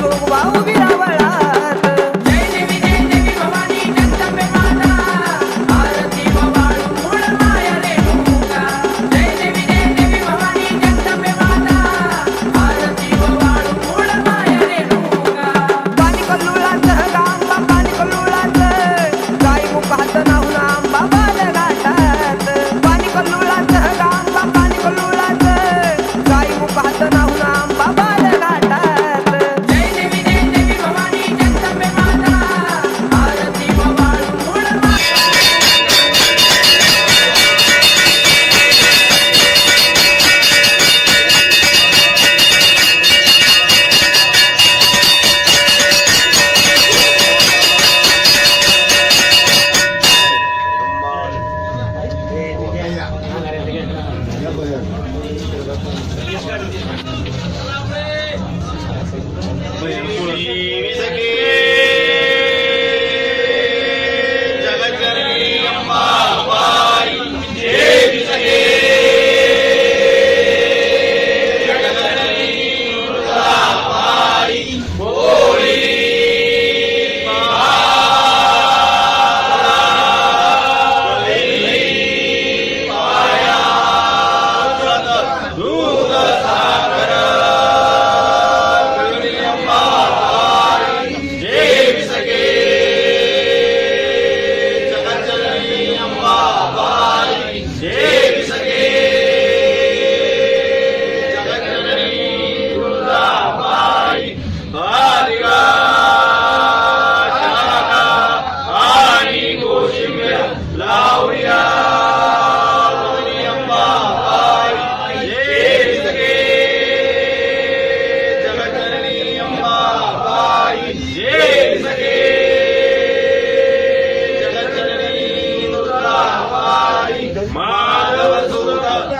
go wow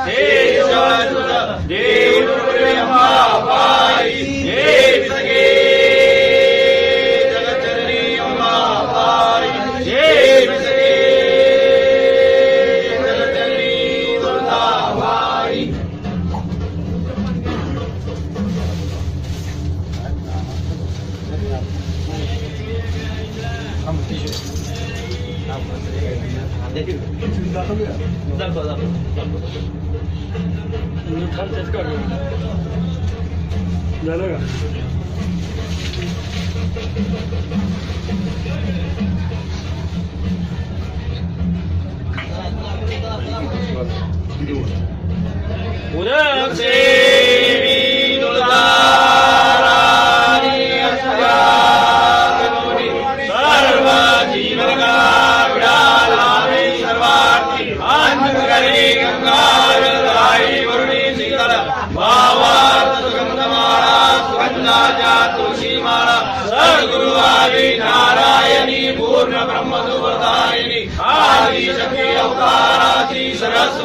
Sí. D'accord, d'accord. Nous tar tête quoi. D'accord. Udah, sih.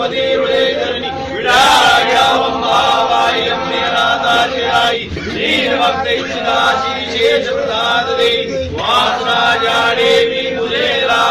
മുനീറുലേതരണി വിടായാവും ഭാവായി അമ്മേനാഥാശയായി ശ്രീനമക്തൈ സദാശിവിശേഷ പ്രസാദതേ വാസനാജാടേവി മുലേരാ